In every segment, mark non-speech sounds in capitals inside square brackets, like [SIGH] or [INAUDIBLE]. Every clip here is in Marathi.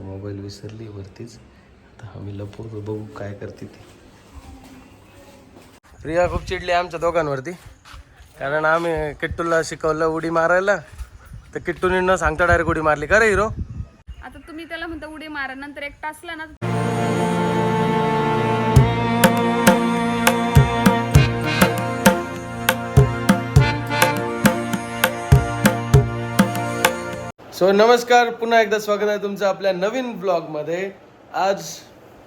तर मोबाईल विसरली वरतीच? आता आम्ही लपवतो बघू काय करते ती? प्रिया खूप चिडली आमच्या दोघांवरती. कारण आम्ही किट्टूला शिकवलं उडी मारायला तर किट्टूने न सांगता डायरेक्ट उडी मारली. का रे हिरो? आता तुम्ही त्याला म्हणता उडी मारा नंतर एक टासला ना सो नमस्कार. पुन्हा एकदा स्वागत आहे तुमचं आपल्या नवीन ब्लॉगमध्ये आज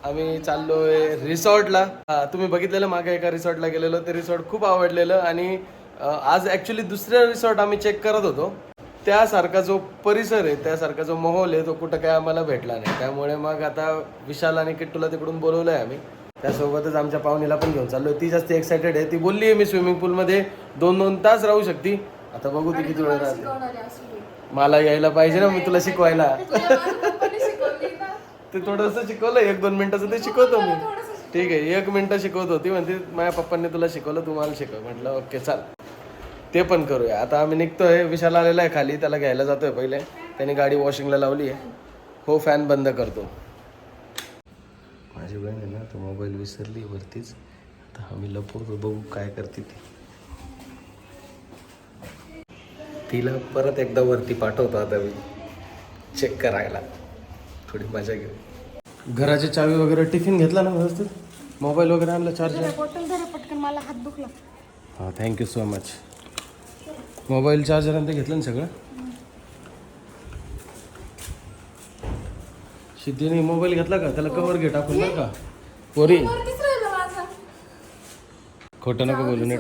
आम्ही चाललोय रिसॉर्टला. तुम्ही बघितलेलं मागे एका रिसॉर्टला गेलेलो. ते रिसॉर्ट खूप आवडलेलं आणि आज ॲक्च्युली दुसऱ्या रिसॉर्ट आम्ही चेक करत होतो. त्यासारखा जो परिसर आहे त्यासारखा जो माहोल आहे तो कुठं काय आम्हाला भेटला नाही. त्यामुळे मग आता विशाल आणि किट्टूला तिकडून बोलवलं आहे आम्ही. त्यासोबतच आमच्या पाहुणीला पण घेऊन चाललोय. ती जास्त एक्सायटेड आहे. ती बोलली आहे मी स्विमिंग पूलमध्ये दोन दोन तास राहू शकते. आता बघू ती किती वेळ राहते. मला यायला पाहिजे ना मी तुला शिकवायला. ते थोडस शिकवलं एक दोन मिनिटाचं ते शिकवतो मी. ठीक आहे एक मिनिटं शिकवतो. ती म्हणते माझ्या पप्पांनी तुला शिकवलं तू मला शिकव. म्हटलं ओके चाल. ते पण करूया. आता आम्ही निघतोय विशाल आलेला आहे खाली त्याला घ्यायला जातोय पहिले. त्याने गाडी वॉशिंगला लावली आहे. हो फॅन बंद करतो. माझी बहीण आहे ना तो मोबाईल विसरली वरतीच. आता आम्ही लपवतो बघू काय करते ती. तिला परत एकदा वरती पाठवतो आता मी. चेक करायला. थोडी मजा घेऊ. घराची चावी वगैरे टिफिन घेतला ना व्यवस्थित? मोबाईल वगैरे आणला चार्जर बॉटल जरा पटकन मला हात दुखला. हां thank you so much mobile charger आणि ते घेतलं ना सगळं? सिद्धीने मोबाईल घेतला का? त्याला कवर घे टाकून बरं का? पोरी. खोटं नको बोलू नीट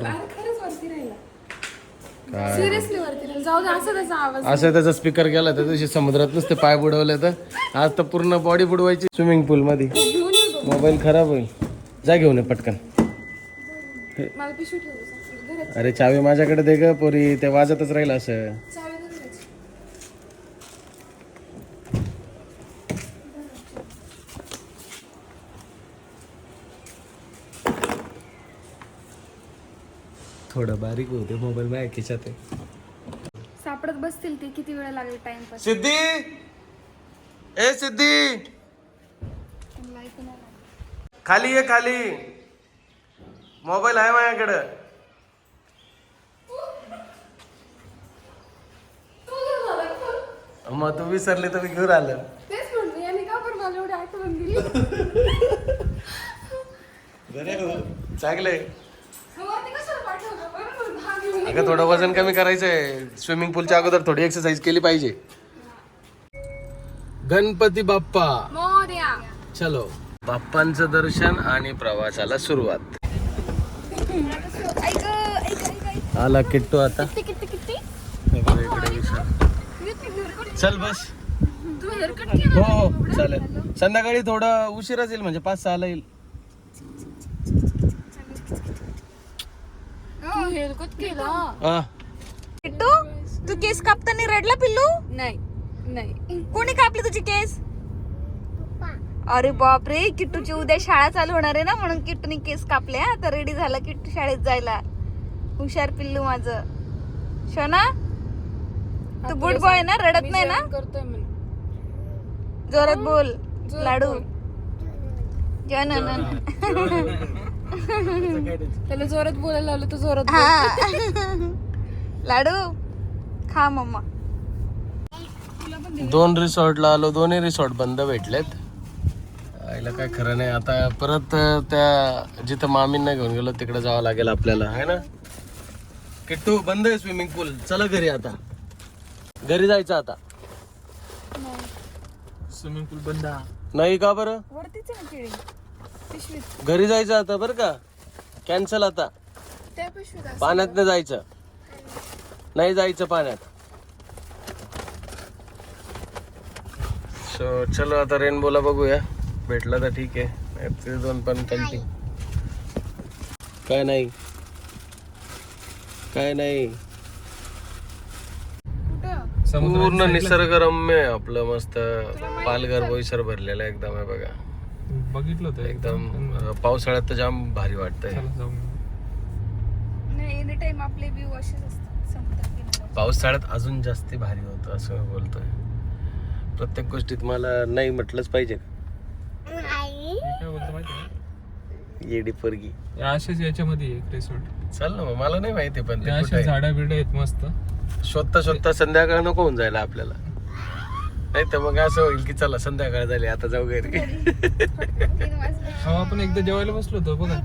सिरियसली. जाऊ दे असं त्याचा आवाज असं त्याचा स्पीकर गेला त्या दिवशी समुद्रात नुसते पाय बुडवले तर. आज तर पूर्ण बॉडी बुडवायची स्विमिंग पूल मध्ये घेऊन मोबाईल खराब होईल. जा घेऊन ये पटकन. मला पिशवी ठेवतो घरात. अरे चावी माझ्याकडे दे ग पोरी. ते वाजतच राहील असं. थोडं बारीक होते मोबाईल माझ्या खिशात आहे. सापडत बसतील ते किती वेळ लागेल टाइमपास सिद्धी! ए सिद्धी! खाली ये खाली. मोबाईल आहे माझ्याकडं. मग तू विसरली तर मी घेऊन आलं. तेच म्हणते यांनी का पण मला एवढी आठवण दिली? [LAUGHS] चांगले अगं थोडं वजन कमी करायचंय. स्विमिंग पूलच्या अगोदर थोडी एक्सरसाइज केली पाहिजे. गणपती बाप्पा. चलो. बाप्पांचं दर्शन आणि प्रवासाला सुरुवात. आला किट्टू आता. चल बस. हो हो चालेल. संध्याकाळी थोडं उशिराच येईल म्हणजे पाच सहाला येईल तू हेअरकट केला. हा. किट्टू तू केस कापताना रडला पिल्लू? नाही नाही. कोणी कापली तुझी केस? अरे बापरे किट्टूची उद्या शाळा चालू होणार आहे ना म्हणून किट्टूने केस कापले हा. तर रेडी झाला किट्टू शाळेत जायला. हुशार पिल्लू माझ. शोना तू गुड बॉय ना? रडत नाही ना? करतोय जोरात बोल लाडू. जन [LAUGHS] [LAUGHS] त्याला जोरात बोलायला लावलं तर जोरात बोल. हा [LAUGHS] लाडू खा मम्मा. दोन रिसॉर्टला आलो दोन्ही रिसॉर्ट बंद भेटलेत. आईला काय खरं नाही आता परत त्या जिथं मामींना घेऊन गेलो तिकडे जावं लागेल आपल्याला आहे ना? किट्टू बंद आहे स्विमिंग पूल. चला घरी आता. घरी जायचं आता. स्विमिंग पूल बंद नाही का बरं? वरतीच पिशवीत. घरी जायचं आता बरं का? कॅन्सल आता. त्या पिशवीत असं. पाण्यात नाही जायचं. नाही जायचं पाण्यात. सो चलो आता रेनबोला बघूया. भेटला तर ठीक आहे. नाही ते दोन पण चालते काय नाही. काय नाही. कुठं? पूर्ण निसर्गरम्य आहे आपलं मस्त. पालघर बोईसर भरलेलं आहे एकदम आहे बघा. बघितलं होतं एकदम पावसाळ्यात तर जाम भारी वाटतंय. चला जाऊन नाही एनी टाइम आपले व्ह्यू असेच असतात समुद्र किनाऱ्यावर. पावसाळ्यात अजून जास्ती भारी होतं असं मी बोलतोय. प्रत्येक गोष्टीत मला नाही म्हटलंच पाहिजे. मी काय बोलतो माहिती आहे? येडी पोरगी. या अशाच याच्यामध्ये एक रिसॉर्ट चल ना मग मला नाही माहिती पण. झाडा बिडा आहेत मस्त. शोधता शोधता संध्याकाळ नको होऊन जायला आपल्याला. नाही तर मग असं होईल की चला संध्याकाळ झाली आता जाऊ घरी. अहो आपण एकदा जेवायला बसलो होतो बघा.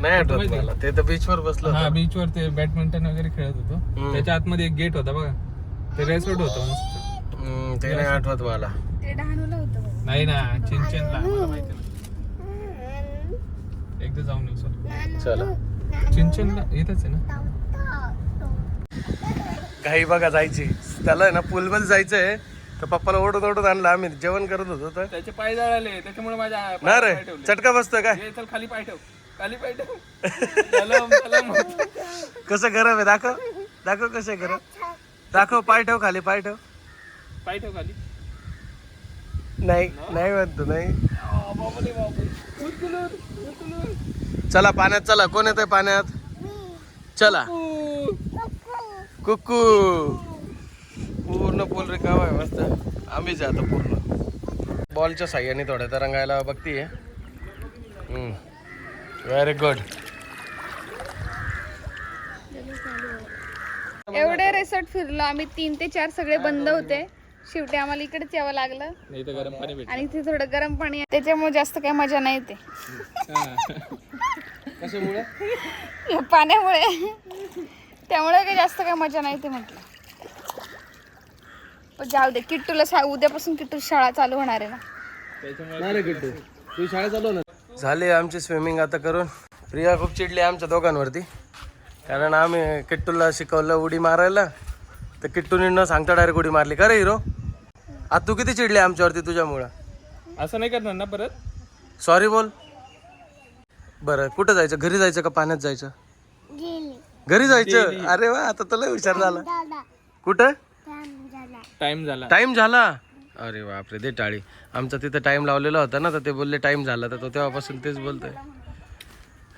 नाही आठवत मला. ते तर बीचवर बसलो हा होतो. बीचवर ते बॅडमिंटन वगैरे खेळत होतो. त्याच्या आतमध्ये एक गेट होता बघा. ते रेसोर्ट होतं मस्त. हम्म, ते नाही आठवत मला. नाही ना चिंचनला माहिती. एकदा जाऊन येऊ सर चला. चिंचनला इथंच आहे ना? घाई बघा जायची. त्याला ना पुलमध्ये जायचंय. तर पप्पाला ओढत ओढत आणलं आम्ही जेवण करत होतो तर? त्याचे पाय जळाले त्याच्यामुळे माझ्या ना रे चटका बसतोय काय? चल खाली पाय ठेव. खाली पाय ठेव. तलम. कसं गरम आहे? दाखव. दाखव कसं आहे गरम. दाखव पाय ठेव खाली पाय ठेव. पाय ठेव खाली. नाही नाही म्हणतो नाही. आ, बापरे बापरे. उचलून, उचलून. चला पाण्यात चला. कोण येतंय पाण्यात? चला. कुकू. पूर्ण पूल रिकामा आहे मस्त. आम्हीच आहे आता पूर्ण. बॉलच्या साह्याने थोड्या तर रंगायला बघतीये. व्हेरी गुड एवढे रिसॉर्ट फिरलो आम्ही. तीन ते चार सगळे बंद होते. शेवटी आम्हाला इकडेच यावं लागलं. गरम पाणी आणि इथे थोडं गरम पाणी. त्याच्यामुळे जास्त काही मजा नाही येते. [LAUGHS] पाण्यामुळे. त्यामुळे काही जास्त काही मजा नाही येते म्हटलं. पण जाऊ दे किट्टूला सा उद्यापासून किट्टू शाळा चालू होणार आहे ना. नाही रे किट्टू तू शाळा चालव ना झाली आमची स्विमिंग आता करून. प्रिया खूप चिडली आमच्या दोघांवरती. कारण आम्ही किट्टूला शिकवलं उडी मारायला. तर किट्टूने न सांगता डायरेक्ट उडी मारली. का रे हिरो? आता तू किती चिडली आमच्यावरती तुझ्यामुळं? असं नाही करणार ना परत? सॉरी बोल. बरं कुठं जायचं? घरी जायचं का पाण्यात जायचं? घरी जायचं? अरे वा आता तुला हुशार झाला. कुठं? टाइम झाला. टाइम झाला? अरे बापरे दे टाळी. आमचा तिथं टाइम लावलेला होता ना तर ते बोलले टाइम झाला तर तो तेव्हापासून तेच बोलतोय.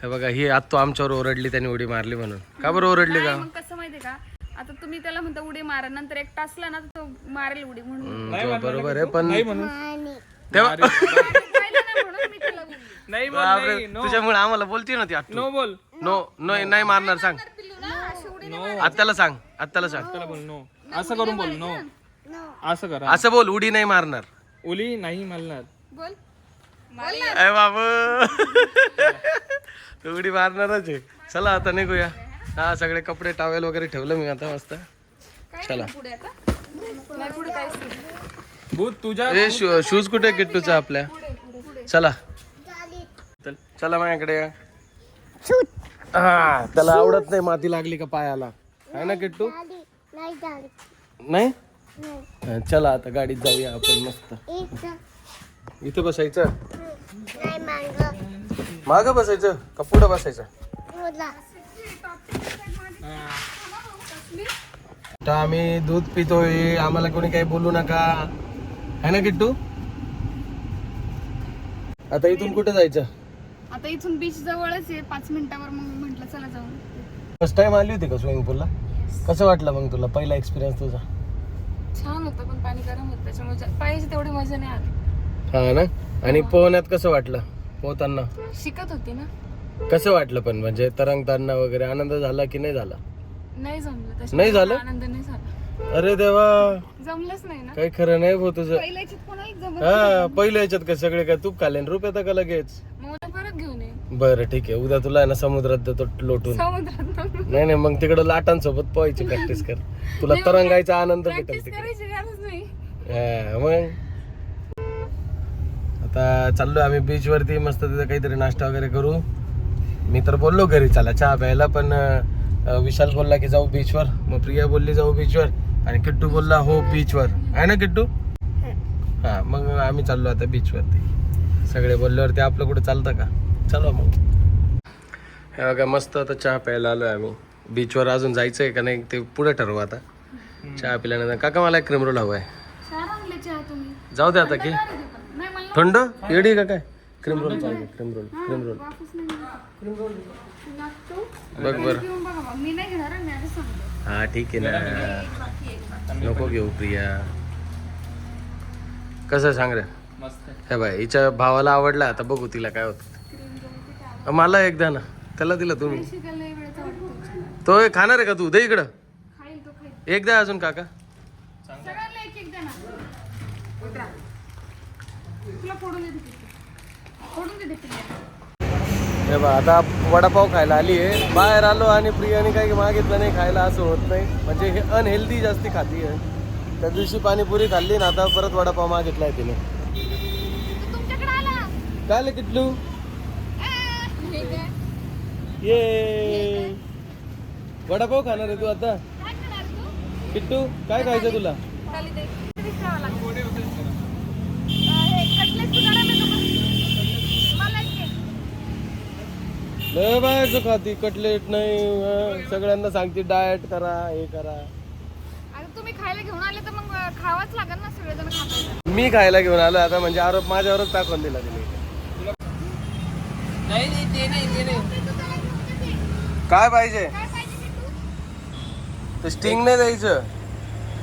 हे बघा ही आत तो आमच्यावर ओरडली त्याने उडी मारली म्हणून. का बरं ओरडली का? मग कसं माहितीये का? आता तुम्ही त्याला म्हणता उडी मारा नंतर एक तासला ना तर तो मारेल उडी म्हणून. हम्म, तो बरोबर आहे पण नाही म्हणून. तेव्हा पाहिलं ना म्हणून मी त्याला बोलली. नाही बोल बापरे, नाही नो तुझ्यामुळे आम्हाला बोलती ना ती आत्तू. नो बोल. नो नो नाही मारणार सांग. आत्याला सांग आत्याला सांग. त्याला बोल नो असं करून बोल नो असं करा. असं बोल उडी नाही मारणार. ओली नाही मारणार बोल. अय बाबू. तू उडी मारणारच आहे. चला आता निघूया. हा सगळे कपडे टावेल वगैरे ठेवलं मी आता मस्त. चला. भूत तुझ्या ए शूज कुठे किट्टूचा आपल्या? चला. चल चला माझ्याकडे या. हा त्याला आवडत नाही माती लागली का पायाला. आहे ना किट्टू? नाही? चला आता गाडीत जाऊया आपण मस्त. इथं बसायचं? माग बसायचं का पुढं बसायचं? आता आम्ही दूध पितोय आम्हाला कोणी काही बोलू नका. है ना किट्टू? आता इथून कुठे जायचं? आता इथून बीच जवळच आहे पाच मिनिटावर मग म्हंटल चला जाऊन फर्स्ट टाइम आली होती का स्विमिंग पूलला कसं वाटलं मग तुला? पहिला एक्सपिरियन्स तुझा? छान होतं पण पाणी गरम होतं त्याच्यामुळे पाहिजे तेवढी मजा नाही आली. हा ना? आणि पोहण्यात कसं वाटलं? पोहताना? शिकत होती ना. कसं वाटलं पण? म्हणजे तरंगताना वगैरे आनंद झाला की नाही झाला? नाही जमलं त्याच्यामुळे नाही झालं? आनंद नाही झाला. अरे देवा! जमलंच नाही ना. काही खरं नाही भाऊ तुझं. कोणाला जमत हा पहिल्या याच्यात का सगळे काय? तूप खाले रूप येतं का लगेच मग उद्या परत घेऊन ये बरं ठीक आहे. उद्या तुला आहे ना समुद्रात देतो लोटून. समुद्रात. नाही नाही मग तिकडं लाटांसोबत पोहायची प्रॅक्टिस कर. तुला तरंगायचा आनंद भेटेल तिकडे. करायची गरज नाही. हा, मग? आता चाललो आम्ही बीच वरती. मस्त तिथे काहीतरी नाश्ता वगैरे करू. मी तर बोललो घरी चला चहा प्यायला पण अं, विशाल बोलला की जाऊ बीचवर मग प्रिया बोलली जाऊ बीचवर आणि किट्टू बोलला हो बीचवर आहे ना किट्टू? हा. मग आम्ही चाललो आता बीचवरती सगळे बोलल्यावरती आपलं कुठं चालतं का? चला मग. हे बघा मस्त आता चहा प्यायला आलोय आम्ही. बीचवर अजून जायचं आहे का नाही ते पुढे ठरवू आता. चहा पिल्यानंतर. काका मला एक क्रीम रोल हवा आहे जाऊ दे आता की. नाही मला थंड? येडी का काय? क्रीम रोल पाहिजे क्रीम रोल क्रीम रोल. वापस नाही लागतो बघ बर. घेऊन बघा मग. मी नाही घेणार मी आधी सांगतो. हा ठीक आहे ना. नको घेऊ प्रिया. कसं सांग रे? मस्त आहे. हे बाय हिच्या भावाला आवडला. आता बघू तिला काय होत. मला एकदा ना. त्याला दिलं तुम्ही. तो खाणार आहे का तू? दे इकडं. एकदा अजून काका. आता वडापाव खायला आली आहे. बाहेर आलो आणि प्रियाने काही मागितलं नाही खायला असं होत नाही. म्हणजे हे अनहेल्दी जास्ती खाती आहे. त्या दिवशी पाणीपुरी खाल्ली ना आता परत वडापाव मागितलाय तिने. काय किटलू? ये। वडापाव खाणार आहे तू आता? किट्टू काय खायचं तुला? खाली लय बाहेरचं खाती कटलेट नाही सगळ्यांना सांगते डाएट करा हे करा. तुम्ही खायला घेऊन आले तर मग खावाच लागेल ना सगळेजण मी खायला घेऊन आलो आता म्हणजे आरोप माझ्यावरच टाकून दिला तिने. नाही नाही ते नाही ते नाही. काय पाहिजे? काय पाहिजे किट्टू? ते? स्टिंग नाही द्यायचं.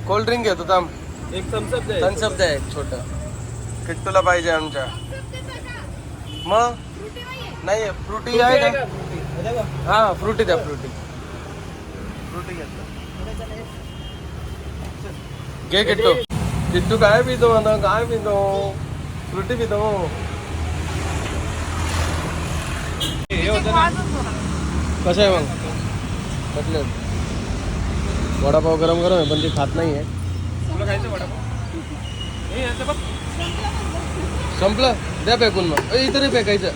कोल्ड्रिंक घेतो थांब. एक थम्सअप दे थम्सअप द्या एक छोट. किट्टूला पाहिजे आमच्या. मग. नाही फ्रुटी आहे का हा फ्रुटी द्या फ्रुटी फ्रुटी घे किट्टू किट्टू काय पितो? आता काय पितो? फ्रुटी पितो. कसं आहे मग? कटलेट वडापाव गरम गरम आहे पण ती खात नाही आहे हे संपलं? द्या फेकून मग. इथं नाही फेकायचं.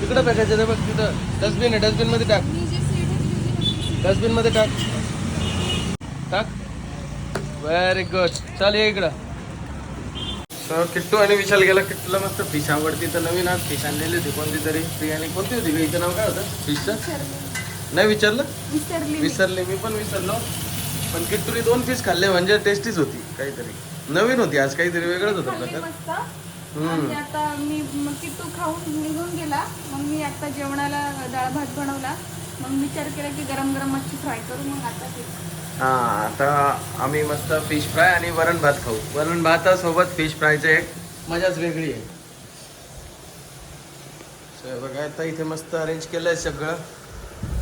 तिकडं फेकायचं ते बघ तिथं. डस्टबिन आहे डस्टबिनमध्ये टाक. डस्टबिनमध्ये टाक. टाक. व्हेरी गुड चल ये इकडं. तर किट्टू आणि विशाल गेला किट्टूला मस्त फिश आवडती तर नवीन आज फिश आणलेली होती. कोणती तरी? प्रियाने कोणती होती? गं? हिचं नाव काय होतं? फिशचं नाही विचारलं? विसरली विसरले. मी पण विसरलो. पण किट्टूने दोन पीस खाल्ले. म्हणजे टेस्टीच होती काहीतरी. नवीन होती आज. काहीतरी वेगळंच होतं प्रकार. आणि आता मी मग किट्टू खाऊन निघून गेला. मग मी आता जेवणाला डाळ भात बनवला. मग विचार केला की गरम गरम मच्छी फ्राय करू. मग आता हा आता आम्ही मस्त फिश फ्राय आणि वरण भात खाऊ. वरण भातासोबत फिश फ्रायचं एक मजाच वेगळी आहे. So, बघा आता इथे मस्त अरेंज केलंय सगळं.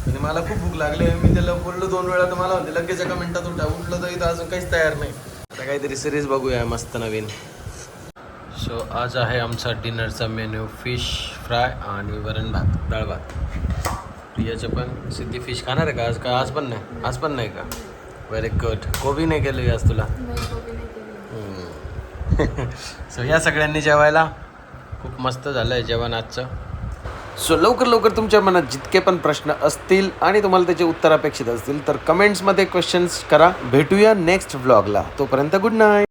आणि मला खूप भूक लागली मी त्याला बोललो दोन वेळा तर मला म्हणते लगेच एका मिनिटात उठा. उठलो तर इथं अजून काहीच तयार नाही. आता काहीतरी सिरीज बघूया मस्त नवीन. सो आज आहे आमचा डिनरचा मेन्यू फिश फ्राय आणि वरण भात डाळ भात. प्रियाचे पण सिद्धी फिश खाणार आहे का? आज का? आज पण नाही. आज पण नाही का? व्हेरी गुड कोबी नाही केली आज तुला? सो [LAUGHS] या सगळ्यांनी जेवायला? खूप मस्त झालं आहे जेवण आजचं. सो लवकर लवकर तुमच्या मनात जितके पण प्रश्न असतील आणि तुम्हाला त्याचे उत्तर अपेक्षित असतील तर कमेंट्समध्ये क्वेश्चन्स करा. भेटूया नेक्स्ट व्लॉगला तोपर्यंत गुड नाईट